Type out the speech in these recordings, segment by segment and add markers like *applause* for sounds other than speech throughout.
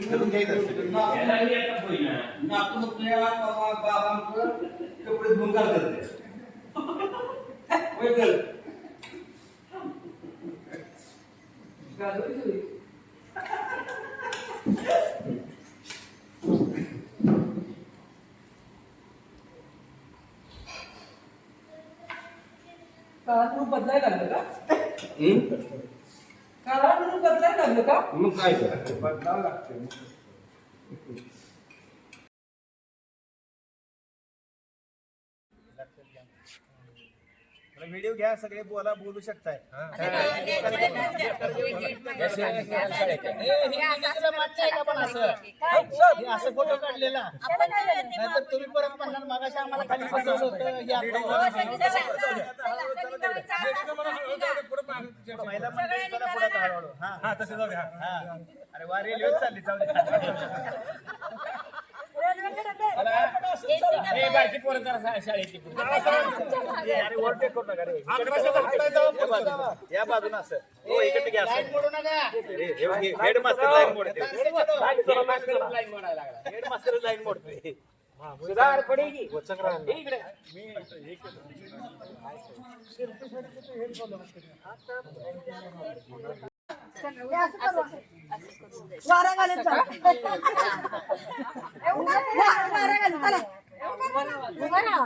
घ्यायचं असतं. नातूच्या बाबा बाबांचं कपडे धुवून घालतात ते. होय तर. काळात रूप बदलायला लागलं का काळात रूप बदलायला लागलं का मग काय? बदलावं लागतं. व्हिडिओ घ्या सगळे बोला बोलू शकताय असं फोटो काढलेला नाहीतर तुम्ही परत म्हणणार मागाशी आम्हाला खाली फसवलं होतं हे आता- महिला मंडळी चला पुढे आता हळूहळू. हा हा तसे जाऊ द्या हा. अरे वा रेल्वे चालली जाऊ या बाजून असं हो इकडे घ्या असं. हे- हे- हे हेडमास्टर लाईन मोडते हेडमास्टर लाईन मोडते वारा घालत चला. वा- वारा घालत चला. उभा राहा.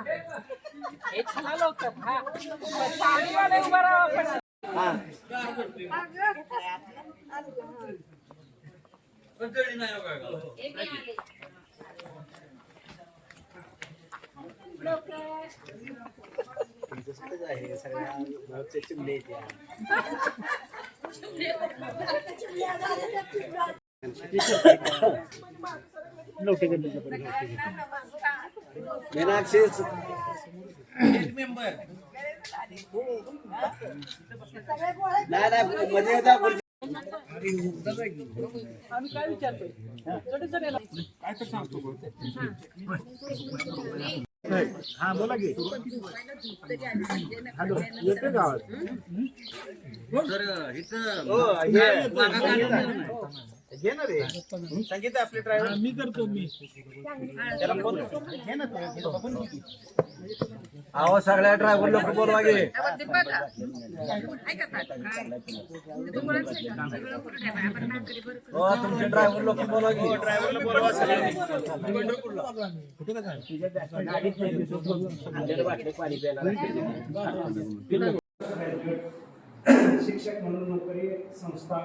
कंटाळी नाही हो काय. सगळे गोळे आम्ही काय विचारतोय छोटे छोटे हा बोला की. इथं हो हे घे ना रे. सांगितलं आपले ड्रायव्हर मी करतो मी. त्याला फोन घे ना तू, घे, बघून घे. की. अहो सगळ्या ड्रायव्हर लोक बोलवा गे हो तुमचे ड्रायव्हर लोक बोलवा गे ड्रायव्हरला बोलवा सगळ्यांनी. शिक्षक म्हणून नोकरी संस्था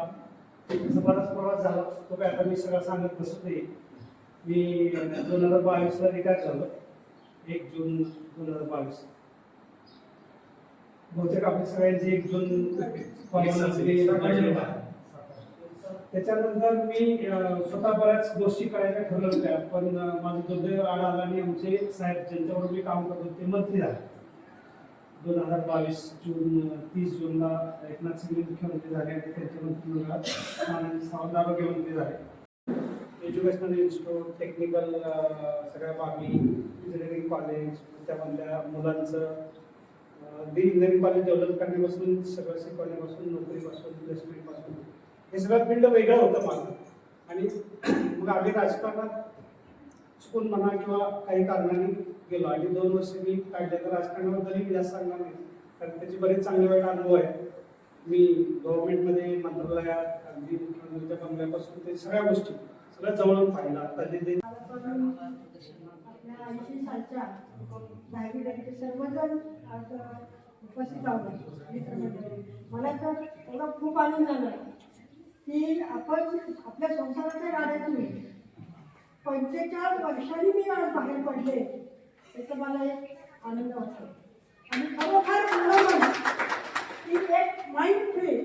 त्याचा बराच प्रवास झाला. तो काय आता मी सगळं सांगत बसत नाही. मी दोन हजार बावीसला रिटायर झालो. एक जून दोन हजार बावीस. बहुतेक आपल्या सगळ्यांची एक जून त्याच्यानंतर मी स्वतः बऱ्याच गोष्टी करायच्या ठरवल्या होत्या. पण माझं दुर्दैव आला आला आणि आमचे साहेब ज्यांच्याबरोबर मी काम करत होते ते मंत्री झाले. दोन हजार बावीस जून तीस जूनला एकनाथ शिंदे मुख्यमंत्री झाले आणि त्यांच्या मंत्रिमंडळात आनंद सावंत आरोग्यमंत्री झाले. एज्युकेशनल इन्स्टिट्यूट टेक्निकल सगळ्या बाबी इंजिनिअरिंग कॉलेज त्यामधल्या मुलांचं अं, इंजिनिअरिंग कॉलेज डेव्हलप करण्यापासून सगळं शिकवण्यापासून नोकरीपासून प्लेसमेंटपासून हे सगळं फील्ड वेगळं होतं माझं आणि मग आम्ही राजकारणात चुकून म्हणा किंवा काही कारणाने गेलो आणि दोन वर्ष मी काढले तर राजकारणाबद्दलही मी जास्त सांगणार नाही. कारण त्याचे बरेच चांगले वाईट अनुभव आहेत. मी गव्हर्नमेंटमध्ये मंत्रालयात अगदी मुख्यमंत्र्यांच्या बंगल्यापासून ते सगळ्या गोष्टी सगळ्या जवळून पाहिलं. आता जे ते ऐंशी सालच्या दहावीचे सर्वजण उपस्थित आहोत. मित्रमंडळी मला तर एवढा खूप आनंद झाला की आपण आपल्या संसाराच्या गाड्यातून पंचेचाळीस वर्षांनी मी आज बाहेर पडले. याचा मला एक आनंद वाटतो आणि खरोखर मला की एक माइंड फ्री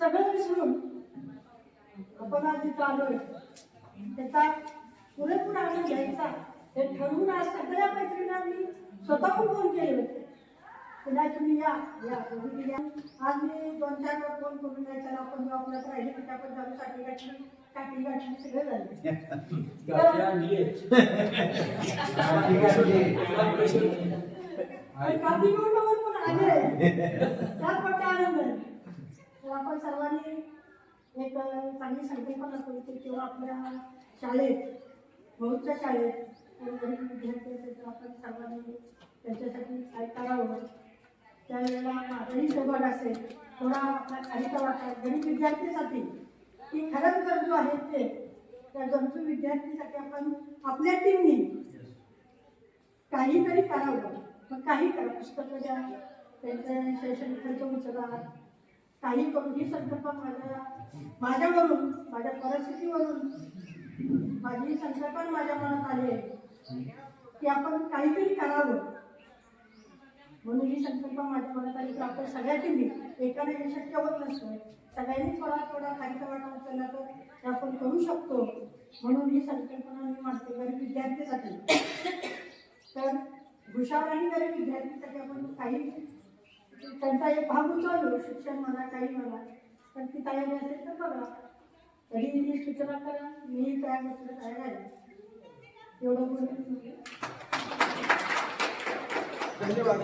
सगळं विसरून आपण आज इथं आलोय. त्याचा पुरेपूर आनंद घ्यायचा. हे ठरवून आज सगळ्या मैत्रिणींना मी स्वतःहून फोन केले होते. पुन्हा तुम्ही या या तुम्ही या. आज मी दोन चार फोन करून नाही चला आपण जाऊ आपल्याला राहिले की आपण जाऊ साठी काठी गाठी सगळं झालं. आणि काठी घेऊन बघून पण आले. त्यात मोठा आनंद आहे तर आपण सर्वांनी एक चांगली संकल्पना होती किंवा आपल्या शाळेत बहुतच्या शाळेत. विद्यार्थी असेल तर आपण सर्वांनी त्यांच्यासाठी काय करावं? त्यावेळेला माझाही सहभाग असेल थोडा आपला खालीचा वाटा गरीब विद्यार्थीसाठी की खरंच गरजू आहेत ते. त्या गरजू विद्यार्थीसाठी आपण आपल्या टीमनी काहीतरी करावं. मग काही करा. पुस्तकं द्या त्यांचे शैक्षणिक खर्च उचला. काही करून ही संकल्पना माझ्या माझ्यावरून माझ्या परिस्थितीवरून माझी संकल्पना माझ्या मनात आली आहे की आपण काहीतरी करावं. म्हणून ही संकल्पना माझ्या मनात आली की आपण सगळ्या टीमनी एकाने हे शक्य होत नसतं. सगळ्यांनी थोडा थोडा काही वाटा उचलला तर आपण करू शकतो. म्हणून ही संकल्पना मी मांडते गरीब विद्यार्थ्यासाठी तर हुशार आणि गरीब विद्यार्थ्यांसाठी आपण काही त्यांचा एक भाग उचललो शिक्षण म्हणा काही म्हणा. पण ती तयारी असेल तर बघा. तरी ही सूचना करा मी तयार नसलं तयार आहे. एवढं बोलून धन्यवाद.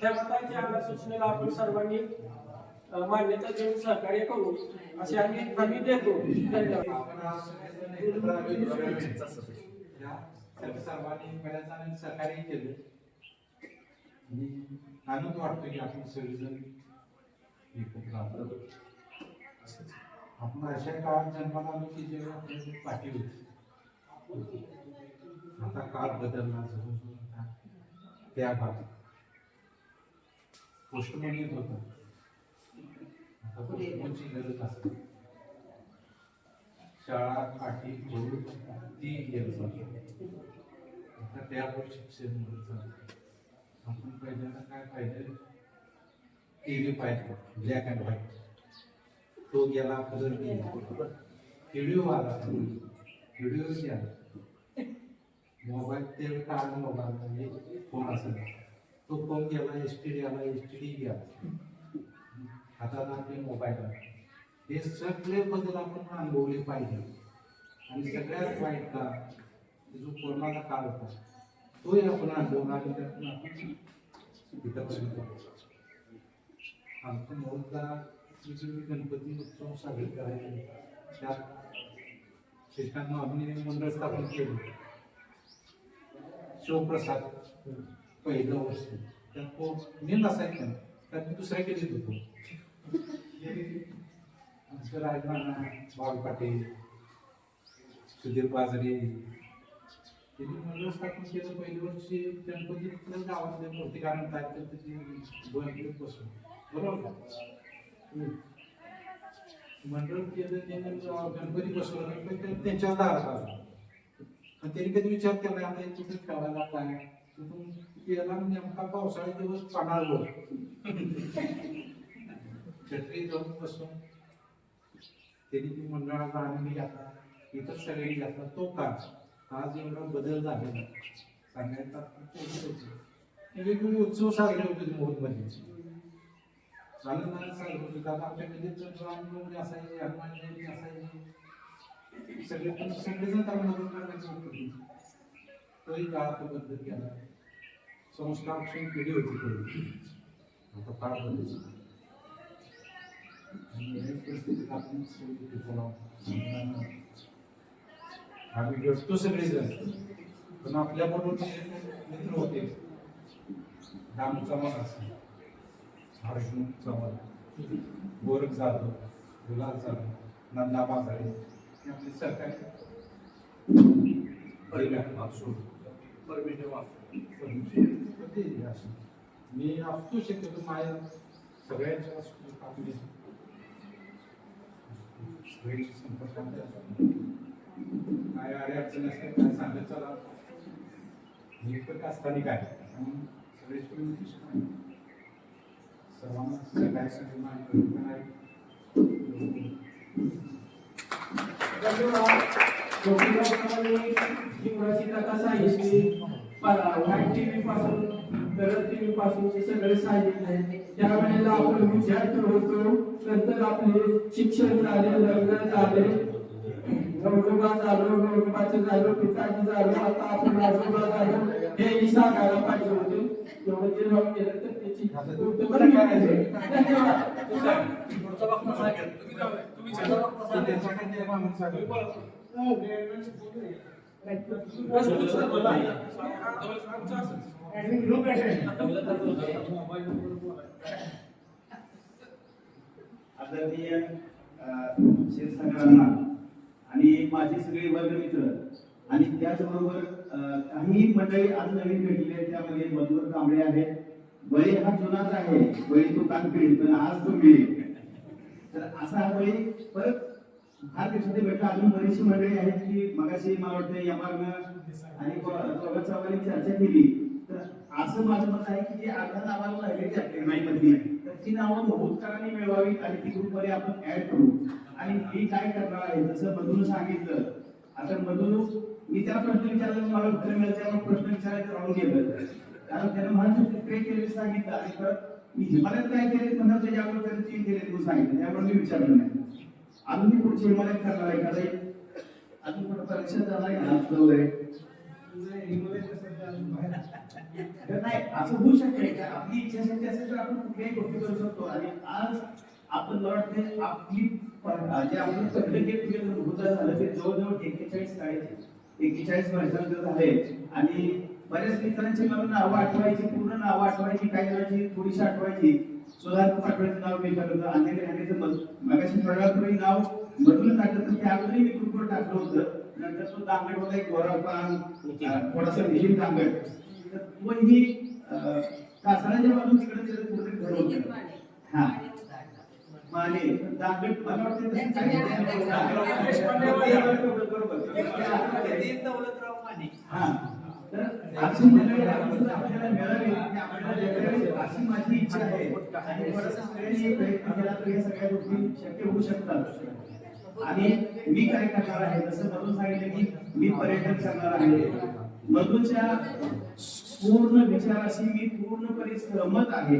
त्या मताच्या सूचनेला आपण सर्वांनी मान्यता देऊन सहकार्य करू असे आम्ही हमी देतो. सर्वांनी बऱ्याच जणांनी सहकार्य केलं आणि आनंद वाटतो की आपण सगळेजण एकत्र आलो आपण अशा काळात जन्माला आलो की जेव्हा आपल्याला पाठी होती आता काळ बदलला जवळजवळ त्या भागात पोस्टमन येत होता आता गरज असते शाळा पाठी जोडून ती गेलं आता त्यावर शिक्षण मिळत आपण पहिल्यांदा काय पाहिजे? टी व्ही पाहिजे. ब्लॅक अँड व्हाईट तो गेला कलर व्हिडिओ आला. व्हिडिओ गेला मोबाईल ते काळ मोबाईल फोन असेल तो फोन गेला एस टी डी आला एस टी डी गेला हातात आपले मोबाईल हे सगळे बदल आपण अनुभवले पाहिजे. आणि सगळ्यात वाईट का जो कोरोनाचा काळ होता तोही आपण अनुभवला आणि त्यातून आपण विकसित झालो. गणपती उत्सव साजरे करायचे त्यात शेषांना अभिनय मंडळ स्थापन केलं. शिवप्रसाद पहिलं वर्ष त्यात तो मी नसायचं त्यात मी दुसऱ्या केलीच होतो. आमचं राजमाना पाटील सुधीर बाजरे त्यांनी मंडळ स्थापन केलं पहिल्या वर्षी. गणपती तिथल्या गावातल्या काय तर त्याची बसून. बरोबर मंडळ केलं त्यांनी गणपती बसवलं. गणपती त्यांनी दारात आला. पण त्यांनी कधी विचार केला आता कुठे ठेवायला काय तिथून गेला नेमका पावसाळ्यात दिवस पाण्यावर छत्री जाऊन बसून त्यांनी ती मंडळाला आनंदी घातला इतर सगळी घातला तो का आज एवढा बदल झालेला सांगायचा वेगवेगळे उत्सव साजरे होते मोहनमध्ये आनंदाने साजरे होते. आता आमच्याकडे तर रामनवमी असायची हनुमान जयंती असायची. सगळे पण सगळेजण त्याला मदत करण्याची होती. तोही काळात बदल केला संस्कारक्षम पिढी होती आता फार बदल झाला. आणि या परिस्थितीत आपण सगळे चला, समजावून आम्ही सगळेजण. पण आपल्या बरोबर मित्र होते. राम चव्हाण असेल चव्हाण गोरख जाधव गुलाब जाधव नंदा हे आपले असो परमिटिव्ह असो मी असतो. शक्यतो माझ्या सगळ्यांच्या असतो संपर्क काय अडचण असेल काय सांगत चला. मी पण असताना काय म्हणून सगळे सर्वांना सगळ्यासाठी माहिती धन्यवाद व्हाईट टीव्ही पासून गरज टीव्ही पासूनचे सगळे सांगितले त्यावेळेला आपण विद्यार्थी होतो नंतर आपले शिक्षण झाले लग्न झाले नवरोबा झालो नवरोबाचं झालं पिताजी झालं आता आपण आजोबा झालो पाहिजे होते. तेवढं जे जॉब केलं तर त्याची. धन्यवाद. तुम्ही आदरणीय शिरसागरांना आणि माझे सगळे वर्गमित्र आणि त्याचबरोबर काही मंडळी आज नवीन भेटलेली आहेत त्यामध्ये मधुर कांबळे आहेत. बळी हा जुनाच आहे. बळी तो कान पण आज तो मिळेल. तर असा बळी परत फार दिवसात भेटला अजून बरीचशी मंडळी आहेत की मगाशी मला वाटतं यमारनं आणि दोघा चर्चा केली. तर असं माझं मत आहे की जे अर्धा नावाला राहिलेली आपल्या नाईमध्ये तर ती नावं बहुतकरांनी मिळवावी आणि ती ग्रुपमध्ये आपण ऍड करू. आणि मी काय करणार आहे? जसं मधून सांगितलं. आता मधून मी त्याला प्रश्न विचारला मला उत्तर मिळालं त्यामुळे प्रश्न विचारायचं राहून गेलं. कारण त्यानं मला ट्रेन केलेलं सांगितलं आणि परत मी हिमालयात काय केले? म्हणणार त्याच्यावर त्यांनी चीन केले म्हणून सांगितलं. त्यामुळे मी विचारलं नाही. अजून मी पुढचे हिमालयात करणार आहे एक- अजून कुठं परीक्षा जाणार आहे तर नाही असं होऊ शकते का? आपली इच्छाशक्ती असेल तर आपण कुठल्याही गोष्टी करू शकतो. आणि आज आपण मला वाटतं आपली जे आपण टुगेदर होतं झालं ते जवळजवळ एक्केचाळीस शाळेचे एक्केचाळीस वर्षानंतर झाले आणि बऱ्याच मित्रांची मला नावं आठवायची पूर्ण नावं आठवायची काही जणांची थोडीशी आठवायची. सुधाकर पाटोळेचं नाव मी करतो अंधेरी हानेचं मगाशी थोड्या नाव मधून टाकलं तर त्या अगोदरही मी ग्रुपवर टाकलं होतं नंतर तो दांगड होता एक गोरा पान अं, थोडासा निहीम दांगड तर तो ही कासाराच्या बाजून तिकडे तिकडे कुठेतरी घर होतं हा माने दांगड मला वाटतं तसं काही बरोबर तीन दौलतराव माने हा अशी मंडळी आपल्याला मिळावी आपल्याला देणारी अशी माझी इच्छा आहे आणि प्रयत्न केला तर या सगळ्या गोष्टी शक्य होऊ शकतात आणि मी काय करणार आहे जसं मधून सांगितलं की मी पर्यटन करणार आहे मधूच्या पूर्ण विचाराशी मी पूर्णपणे सहमत आहे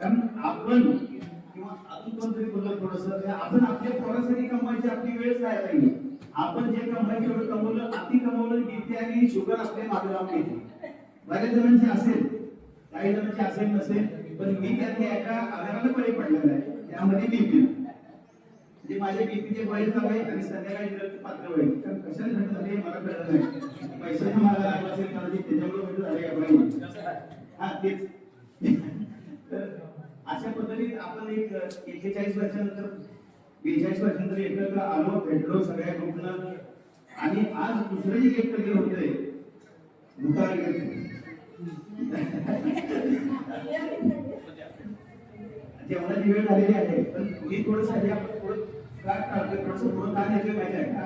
कारण आपण किंवा अजून कोणतरी बोलत थोडस आपण आपल्या पोरासाठी कमवायची आपली वेळ काय नाही आपण जे कमवायचं एवढं कमवलं अति कमवलं बीपी आणि शुगर आपल्या मागे लावून घेते बऱ्याच जणांची असेल काही जणांची असेल नसेल पण मी त्यातल्या एका आधारानं बळी पडलेला आहे. त्यामध्ये मी गेलो म्हणजे माझे बीपीचे बळी चालू आहे आणि संध्याकाळी रक्त पात्र होईल कारण कशाने घडलं झाले मला कळलं नाही. पैशाचा मला लागला असेल कदाचित त्याच्यामुळे म्हणजे झाले का बळी हा तेच. तर अशा पद्धतीत आपण एक एक्केचाळीस वर्षानंतर बेचाळीस वर्षानंतर एकत्र आलो भेटलो सगळ्या ग्रुपला आणि आज दुसरं जे गेट टुगेदर होतंय. दुकान गेट जेवणाची वेळ झालेली आहे पण मी थोडस आपण थोडं काय काढतोय थोडस पुढं का नेतोय माहिती आहे का?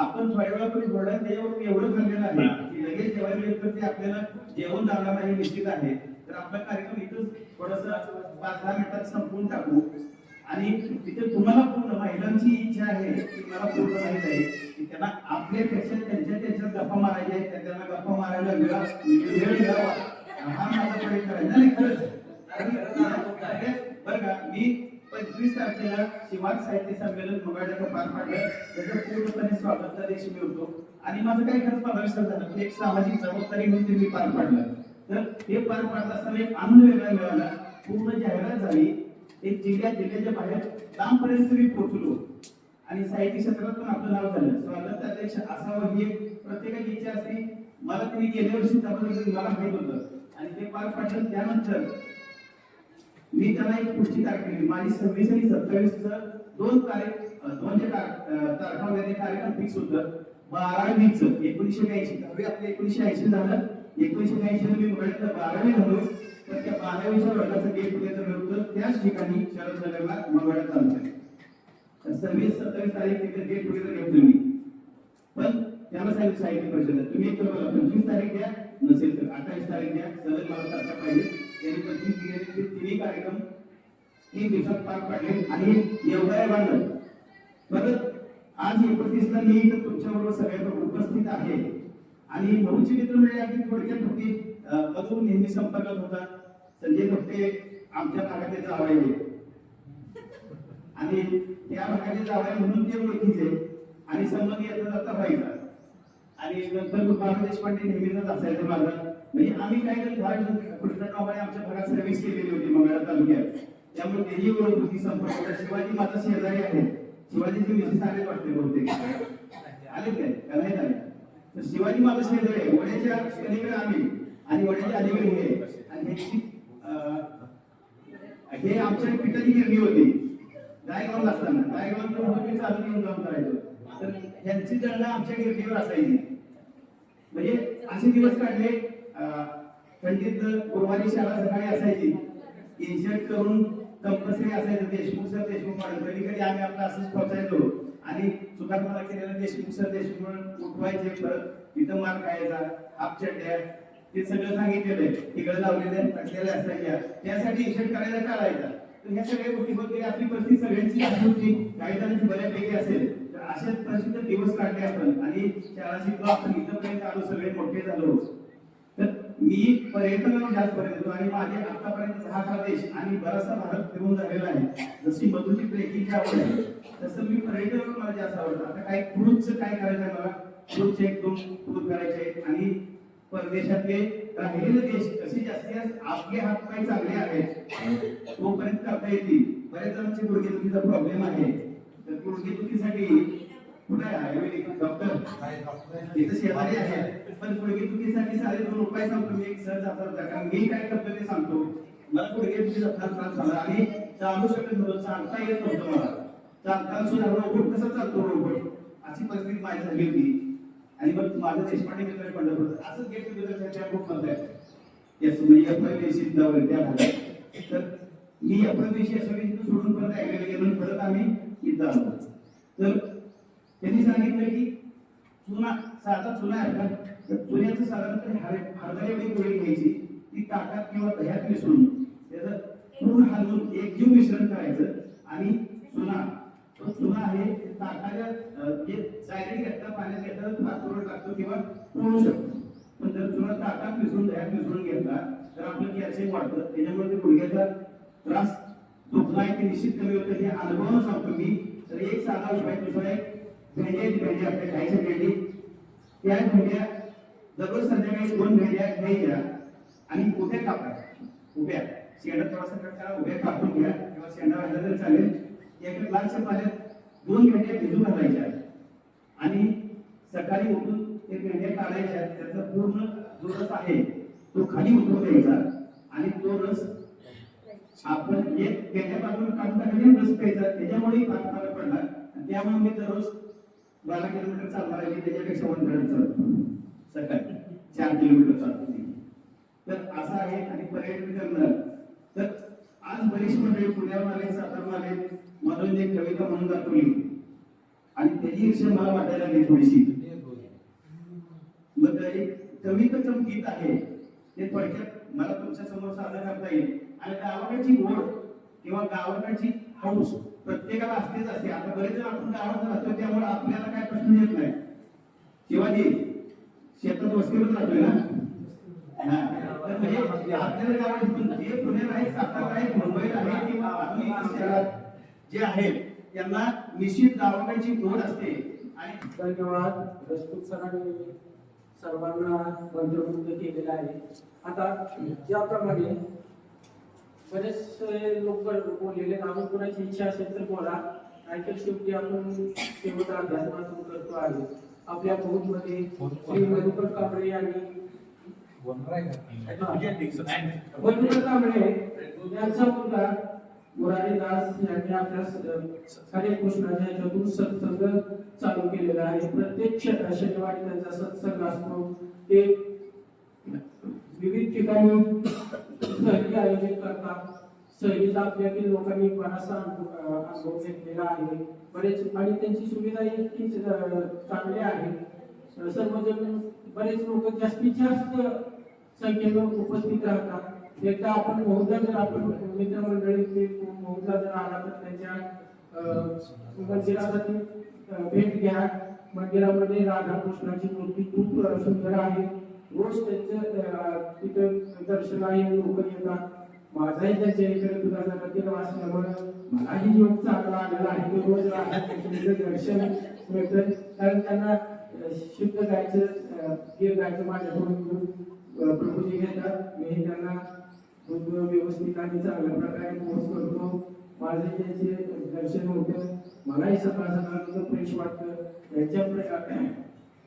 आपण थोड्या वेळापूर्वी थोड्या त्याच्यावरून एवढं ठरलेलं आहे की लगेच जेवायला गेलं तर ते आपल्याला जेवण जाणार नाही निश्चित आहे. तर आपला कार्यक्रम इथंच थोडस पाच दहा मिनिटात संपवून टाकू. आणि तिथे तुम्हाला पूर्ण महिलांची इच्छा आहे की मला पूर्ण माहीत आहे की त्यांना आपल्यापेक्षा त्यांच्या त्यांच्या गप्पा मारायच्या आहेत त्या- त्यांना गप्पा मारायला वेळ वेळ मिळावा हा माझा प्रयत्न आहे. नाही खरंच. बरं का मी पंचवीस तारखेला शिवार साहित्य संमेलन मोबाईलला पार पाडलं. त्याचं पूर्णपणे स्वागत देश मी होतो. आणि माझं काही खरंच पदार्थ झालं एक सामाजिक जबाबदारी म्हणून ते मी पार पाडलं. तर हे पार पाडत असताना एक आनंद वेगळा मिळाला. पूर्ण जाहिरात झाली. एक जिल्ह्या जिल्ह्याच्या बाहेर लांबपर्यंत मी पोहोचलो. आणि साहित्य क्षेत्रात पण आपलं नाव झालं. स्वागत अध्यक्ष असावं ही एक प्रत्येकाची इच्छा असते. मला त्यांनी गेल्या वर्षी जबरदस्ती मला माहीत होतं आणि ते पार पाडलं त्यानंतर मी त्याला एक पुष्टी तारीख माझी सव्वीस आणि सत्तावीस दोन तारीख अं, दोन जे तार- कार्यक्रम फिक्स होतं. बारावीच एकोणीसशे ब्याऐंशी. दहावी आपलं एकोणीसशे ऐंशी झालं. एकोणीसशे ब्याऐंशी मी म्हटलं बारावी झालो. तर त्या बारावीच्या वर्गाचं गेट टुगेदर होतं त्याच ठिकाणी शरद नगरला मंगळा चालू आहे सव्वीस सत्तावीस तारीख तिथे गेट टुगेदर घेतलं मी पण त्याला सांगितलं साहित्य परिषद तुम्ही एक पंचवीस तारीख द्या नसेल तर अठ्ठावीस तारीख द्या सलग मला तारखा पाहिजे. त्यांनी पंचवीस दिले ते तिन्ही कार्यक्रम तीन दिवसात पार पाडले आणि एवढा बांधलं परत आज एकोणतीसला मी इथं तुमच्याबरोबर सगळ्यांना उपस्थित आहे. आणि भाऊची म्हणजे अगदी थोडक्यात होती. अजून नेहमी संपर्कात होता. संजय धोपटे आमच्या भागाचे जावई आणि त्या भागाचे जावई म्हणून ते ओळखीचे आणि संबंध येतात जाता व्हायचा आणि नंतर बाबा देशपांडे नेहमीच असायचं माझा. म्हणजे आम्ही काय केलं कृष्णरावाने आमच्या भागात सर्व्हिस केलेली होती मंगळा तालुक्यात त्यामुळे तेही ओळख होती संपर्क शिवाजी माझा शेजारी आहे शिवाजीची मिसेस आले वाटते बहुतेक. आले काय? का नाही आले तर शिवाजी माझा शेजारी आहे. वड्याच्या अलीकडे आम्ही आणि वड्याच्या अलीकडे हे. आणि ह्याची हे आमच्या पिठाची गिरणी होती? गायगाव असताना. गायगाव मी चालू घेऊन जाऊन करायचो. तर ह्यांची दळणं आमच्या गिरणीवर असायची. म्हणजे असे दिवस काढले थंडीत गुरुवारी शाळा सकाळी असायची. इन्शर्ट करून कंपल्सरी असायचं देशमुख सर देशमुख म्हणून कधी कधी आम्ही आपलं असंच पोचायचो आणि चुकात मला केलेलं देशमुख सर देशमुख म्हणून उठवायचे परत. तिथं मार खायचा आपच्या ते सगळं सांगितलेलं आहे. तिकडे लावलेल्या टाकलेल्या असायच्या त्यासाठी इन्शर्ट करायला टाळायचा. तर ह्या सगळ्या गोष्टी बघितल्या आपली परिस्थिती सगळ्यांची होती. काही जणांची बऱ्यापैकी असेल. तर अशाच प्रसिद्ध दिवस काढले आपण. आणि शाळा शिकलो आपण इथंपर्यंत आलो सगळे मोठे झालो तर मी पर्यटनावर जास्त पर्यंत येतो. आणि माझे आतापर्यंत दहा प्रदेश देश आणि बराचसा भारत फिरून झालेला आहे. जशी मधुची ट्रेकिंगची आवड आहे तसं मी पर्यटनावर मला जास्त आवडतं. आता काय क्रूजचं काय करायचं मला? क्रूजचे एक दोन क्रूज करायचे. आणि परदेशातले राहिलेले देश कसे जास्तीत जास्त आपले हात पाय चांगले आहेत तोपर्यंत करता येतील. बऱ्याच जणांचे गुडघेदुखीचा प्रॉब्लेम आहे. तर गुडघेदुखीसाठी कुठे आयुर्वेदिक डॉक्टर इथं शेजारी आहे. पण गुडघेदुखीसाठी साडे दोन रुपये सांगतो मी एक सहज जाता. कारण मी काय करतो ते सांगतो. मला गुडघेदुखीचा त्रास त्रास झाला आणि चालू शकत नव्हतं. चालता येत नव्हतं मला. चालताना सुद्धा रोबोट कसा चालतो रोबोट? अशी परिस्थिती माझी झाली होती. आणि मग माझं देशपांडे मित्र आहे पंढरपूर असंच गेट टुगेदर त्या ग्रुपमध्ये येस म्हणजे एप्रिल सिद्धावर त्या भागात तर मी एप्रिल दिवशी इथं सोडून परत ऐकायला गेलो परत आम्ही इथं आलो. तर त्यांनी सांगितलं की चुना साधा चुना आहे का तर चुन्याचं साधारणतरी हर- हरभरा एवढी गोळी घ्यायची ती ताकात किंवा दह्यात मिसळून त्याचं पूर्ण हलवून एक जीव मिश्रण करायचं आणि चुना. चुना आहे ताकाच्या अं, जे डायरेक्ट घेतला पाण्यात घेतला भात करून टाकतो किंवा पोळू शकतो. पण जर चुना ताकात मिसळून दह्यात मिसळून घेतला तर आपलं कॅल्शियम वाढतं. त्याच्यामुळे ते गुडघ्याचा त्रास दुखला आहे ते निश्चित कमी होतं. हे अनुभव सांगतो मी. तर एक साधा उपाय दुसरा एक भेंड्या आहेत भेंड्या आपल्या खायच्या भेंडी. त्या भेंड्या दररोज संध्याकाळी दोन भेंड्या घ्यायच्या आणि उभ्या कापायच्या उभ्या. शेंडा थोडासा कट उभ्या कापून घ्या. किंवा शेंडा वाढला तरी चालेल. एका ग्लासच्या पाण्यात दोन भेंड्या भिजू घालायच्या आणि सकाळी उठून ते भेंड्या काढायच्या त्याचा पूर्ण जो रस आहे तो खाली उतरून द्यायचा आणि तो रस आपण एक पेट्या काढता काढून रस प्यायचा त्याच्यामुळे फार फरक पडला आणि त्यामुळे मी दररोज बारा किलोमीटर चालणार आहे. त्याच्यापेक्षा वन मिनिट चालतो. सकाळी चार किलोमीटर चालतो तर असं आहे आणि पर्यटन करणार. तर आज बरीच मंडळी पुण्यावर आले सातारा आले. मधून एक कविता म्हणून दाखवली आणि त्याची विषय मला वाटायला लागली थोडीशी. मग एक कवितेचं गीत आहे. ते थोडक्यात मला तुमच्यासमोर सादर करता येईल. आणि गावाकडची गोड किंवा गावाकडची हौस प्रत्येकाला असतेच असते आता बरेच जण आपण गावात राहतो त्यामुळे आपल्याला काय प्रश्न येत नाही. शिवाजी शेतात वस्तीवर राहतोय ना? हा. तर म्हणजे आपल्याला गावात जे पुण्यात आहे सातारा आहे मुंबईत आहे किंवा अजून इतर शहरात जे आहेत त्यांना निश्चित गावाकडची गोड असते. आणि धन्यवाद. रजपूत सरांनी सर्वांना मंत्रमुग्ध केलेलं आहे. आता ज्याप्रमाणे बरेचसे लोक बोललेले अजून कोणाची इच्छा असेल तर बोला. नाहीतर शेवटी आपण शेवट अध्यात्मातून करतो आहे. आपल्या मध्ये श्री मधुकर कांबळे यांनी मधुकर कांबळे यांचा मुलगा मुरारी दास यांनी आपल्या सारे हरे कृष्णाच्या ह्याच्यातून सत्संग चालू केलेला आहे. प्रत्येक क्षेत्रात शनिवारी त्यांचा सत्संग असतो. ते विविध ठिकाणी सहली आयोजित करतात. सहलीचा आपल्यातील लोकांनी बराचसा अनुभव घेतलेला आहे. बरेच आणि त्यांची सुविधा इतकीच चांगली आहे. सर्वजण बरेच लोक जास्तीत जास्त संख्येनं उपस्थित राहतात. एकदा आपण बहुधा जर आपण मित्रमंडळी ते बहुधा जर आला तर त्याच्या मंदिरासाठी भेट घ्या. मंदिरामध्ये राधा कृष्णाची मूर्ती खूप सुंदर आहे. रोज त्यांचं तिथं दर्शनाही लोक येतात. माझाही त्यांच्या इकडे तुला जगतील वाचल्यामुळे मलाही योग चांगला आलेला आहे. की रोज राधा कृष्णाचं दर्शन मिळतं. कारण त्यांना शुद्ध गायचं अं, गीर गायचं माझ्याकडून प्रभूजी घेतात. मी त्यांना व्यवस्थित आणि चांगल्या प्रकारे कोर्स करतो. माझे त्याचे दर्शन होतं मलाही सकाळ सकाळ फ्रेश वाटतं. याच्या प्रकारे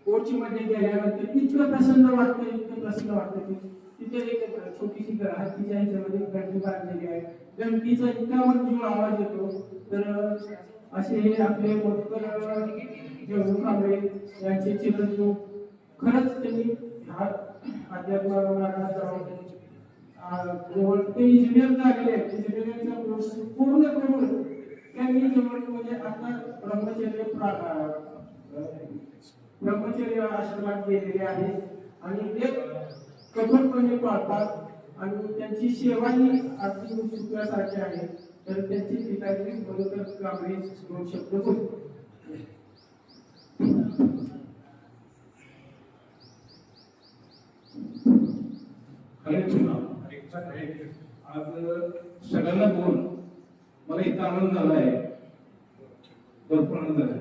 कोची मध्ये गेल्यानंतर इतकं प्रसन्न वाटतं इतकं प्रसन्न वाटतं की तिथे एक छोटीशी हत्तीच्या ह्याच्यामध्ये घंटी बांधलेली आहे. घंटीचा इतका मंजूळ आवाज येतो. तर असे हे आपले मोठकर जेवू कांबळे यांचे चिरंजीव खरंच त्यांनी हा अध्यात्म जाऊन जवळ ते इंजिनियर लागले इंजिनिअरिंगचा कोर्स पूर्ण करून त्यांनी जवळ म्हणजे आता ब्रह्मचर्य ब्रह्मचर्य आश्रमात गेलेले आहे. आणि ते कठोरपणे पाळतात. आणि त्यांची सेवा ही अगदी उत्सुकासारखी आहे. तर त्यांची पिताजी बरोबर कांबळे दोन शब्द बोलतो खरेच ना आज सगळ्यांना बोलून मला इतका आनंद झाला आहे. भरपूर आनंद झाला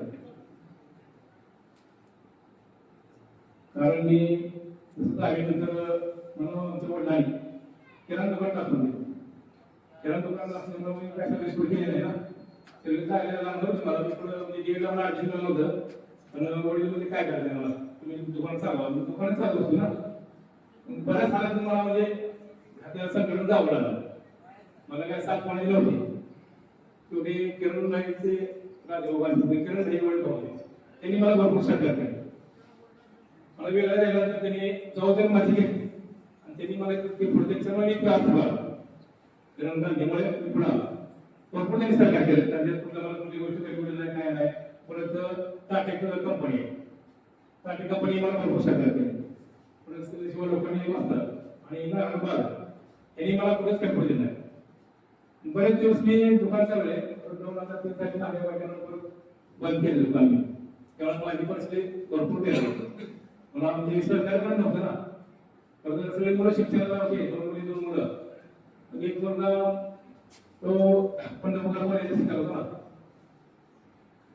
कारण मी आल्यानंतर मला आमच्या वडिलांनी किराणा दुकान टाकून दिलं किराणा दुकान असल्यामुळे मी काय सगळी सोय केली नाही ना. सगळी जायला लागलं मला. तिकडं म्हणजे गेला मला अडचण झालं होतं. पण वडील म्हणजे काय करायचं मला? तुम्ही दुकान चालवा. मी दुकान चालू होतो ना. बऱ्याच हालात तुम्हाला म्हणजे त्या संकटात जावं लागलं. मला काय सात पाणी नव्हती. तुम्ही किरण नाईकचे राजभोगांचे किरण हे वडील होते त्यांनी मला भरपूर सहकार्य केलं मला वेगळा राहिला तर त्यांनी जबाबदारी माझी घेतली. आणि त्यांनी मला ते पुढे त्याच्यामुळे मी प्राप्त झाला किरण गांधीमुळे मी पुढे आलो. भरपूर त्यांनी सहकार्य केलं. त्यांच्यात कुठलं मला कुठली गोष्ट काही कुठे नाही काय नाही. परत टाटे कंपनी आहे. टाटे कंपनी मला भरपूर सहकार्य केलं. परत शिवाय लोकांनी बसतात आणि नारायण बाग त्यांनी मला कुठेच काही पडले नाही. बरेच दिवस मी दुकान चालवले दोन हजार तीन साली नागरिकांवर बंद केलं दुकान. मी तेव्हा माझी परिस्थिती भरपूर केलं होतं. मला म्हणजे सहकार्य पण नव्हतं ना. तर सगळे मुलं शिक्षणाला होते दोन मुली दोन मुलं. एक मुलगा तो पंढरपूरला मध्ये शिकायला होता. ना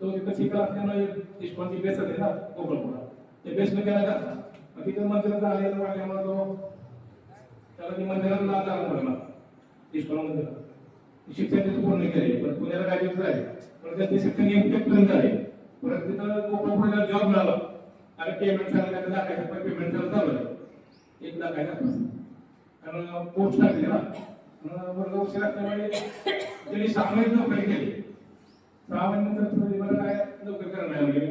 तो तिथं शिकला असल्यामुळे इस्कॉनची बेस आहे ना कोकणपुरा ते बेसनं केला का तिथं मंदिरात आलेला वाटल्यामुळे तो त्याला मी मंदिरात ना जायला म्हणला देशपाल मंदिरात शिक्षण तिथं पूर्ण केले. पण पुण्याला काय दिवस आहे पण त्याचे शिक्षण एमटेक पर्यंत आहे परत तिथं कोकणपुरीला जॉब मिळाला. आणि पेमेंट झालं तर लाखाच्या पण पेमेंट झालं चालू आहे एक लाखाच्या कारण पोस्ट टाकले ना. वर्ग उशीर असल्यामुळे त्यांनी सहा महिने नोकरी केली. सहा महिन्यानंतर तुम्ही मला काय नोकरी करणार नाही मी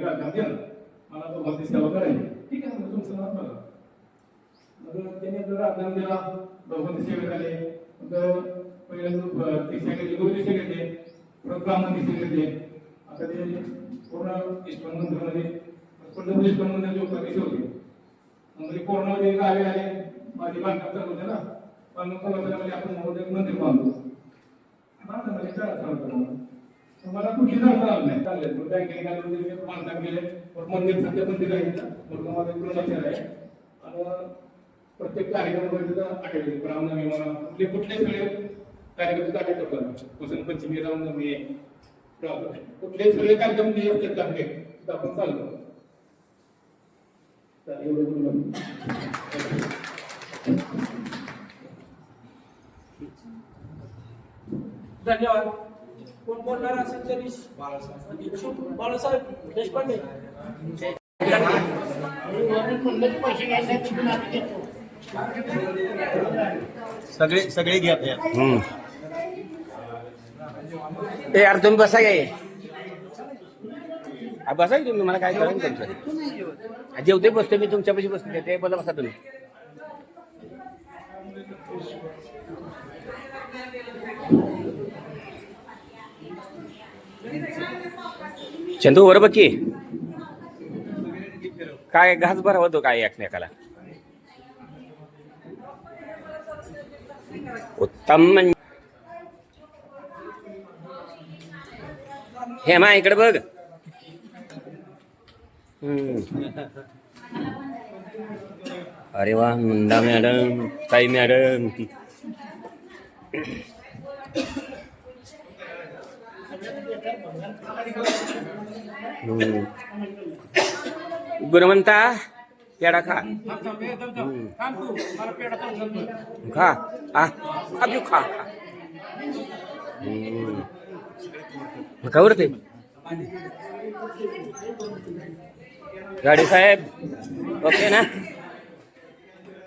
मला तो भरती सेवा करायची. ठीक आहे तुमचं नाव बघा त्यांनी आपल्याला राजनाम दिला. भगवंत सेवेत आले. मग पहिले दीक्षा घेतली गुरु दीक्षा घेतली परत ब्राह्मण दीक्षा घेतली आता ते पूर्ण इस्कॉन मंदिरामध्ये पंढरपूर इस्कॉन मंदिर जो म्हणजे कोरोनामध्ये गावे आले. माझी बांधकाम चालू होते ना. पण मग आपण मोठं एक मंदिर बांधतो बांधण्यामध्ये चढा चालू मला कुठली जाता आलं नाही. चालले बँकेने काय म्हणजे बांधकाम केले पण मंदिर सध्या मंदिर आहे. इथं. म्हणून माझं आहे. आणि प्रत्येक कार्यक्रम वगैरे तिथं अटेंड रामनवमी म्हणा कुठले कुठले सगळे कार्यक्रम अटेंड करतो वसंत पंचमी रामनवमी राम- कुठले सगळे कार्यक्रम जे असतात आहे, तिथं आपण एवढं बोललो. धन्यवाद. कोण बोलणार असेल तरी? इच्छुक बाळासाहेब देशपांडे. सगळे सगळे घ्या त्या. यार तुम्ही बसा गे बसा तुम्ही मला काय कळेल तुमचं. जेवते बसतो मी तुमच्यापाशी बसतो ते बोला बसा तुम्ही. चंदू वर बघ की. काय घास भरावा तो काय एकमेकाला? उत्तम म्हणजे हे मा इकडे बघ हम्म. अरे वा मुंडा मॅडम ताई मॅडम हम्म. गुणवंता पेढा खा. खा. आ. खा खा खा. हम्म. ते. गाडी साहेब ओके ना?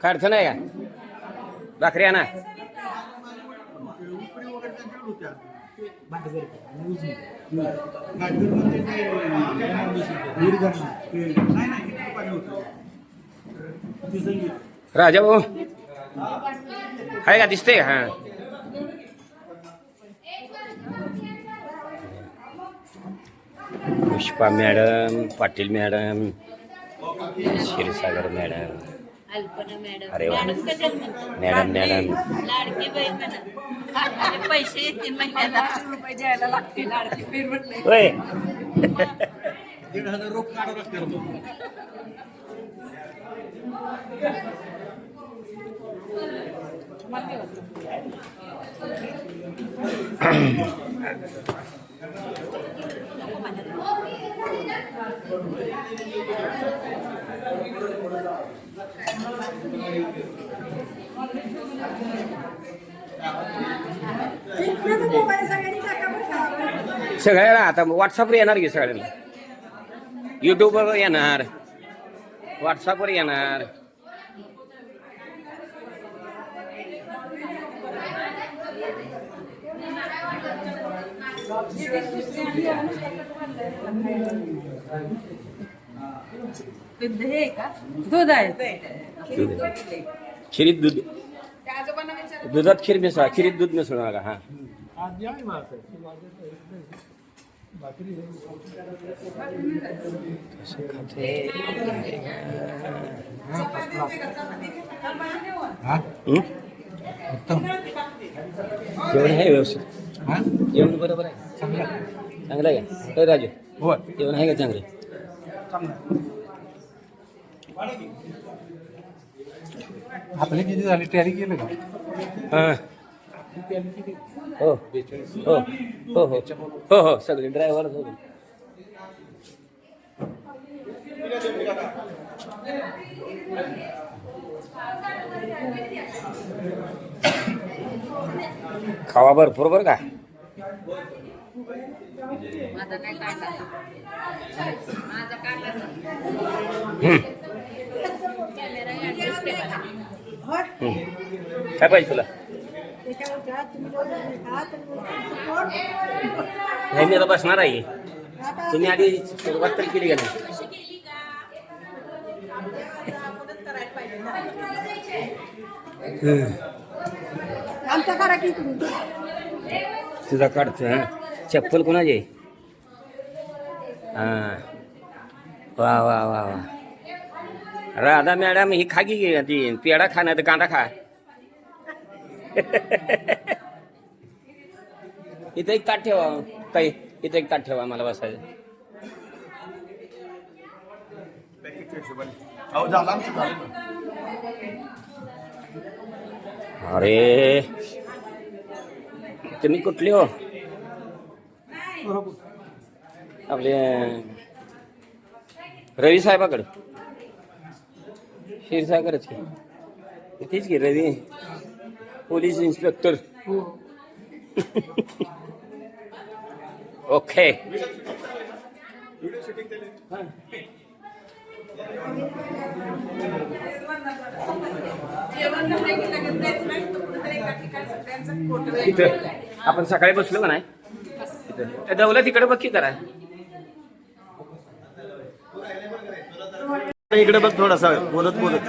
काय अडचण आहे का? भाकरी आणा. राजा भाऊ. आहे का दिसते हा. Pushpa madam Patil madam Kshirsagar madam. Alpana madam. अरे वा. मॅडम? मॅडम. पैसे येतील महिन्याला. रुपये द्यायला लागते लाडकी बहीण म्हणले होय दीड हजार रोख काढावं लागतं मोबाईल सगळ्यांनी टाका बरं का. सगळ्याला आता व्हॉट्सअपवर येणार की सगळ्यांना युट्यूबवर येणार. व्हॉट्सअपवर येणार. दूध का? दूध आहे. खिरीत दूध. दुधात खीर मिसळा खिरीत दूध मिसळू नका हा. हं? जेवण आहे व्यवस्थित जेवण बरोबर आहे चांगलं आहे का काय राजू जेवण आहे का चांगलं आपले किती झाले तयारी केलं का हां हो. हो. हो हो. हो हो. सगळे ड्रायव्हर खावा भरपूर बरं का. काय पाहिजे तुला? नाही मी आता बसणार आहे. तुम्ही आधी सुरुवात तरी केली हं. तुम्ही. तुझा काढतो हा? चप्पल कोणाची आहे? हा. वा वा वा वा. राधा मॅडम ही खा की ती पेढा खा नाही तर कांदा खा. *laughs* इथं एक ताट ठेवा ताई. इथं एक ताट ठेवा मला बसायचं. अरे. तुम्ही कुठले हो? आपले रवी साहेबाकडे. क्षीरसागरच की. तेच की रवी. Police inspector. ओके. तिथं आपण सकाळी बसलो का नाही? तिथं दौला तिकडे बघ की करा इकडे बघ थोडासा बोलत बोलत.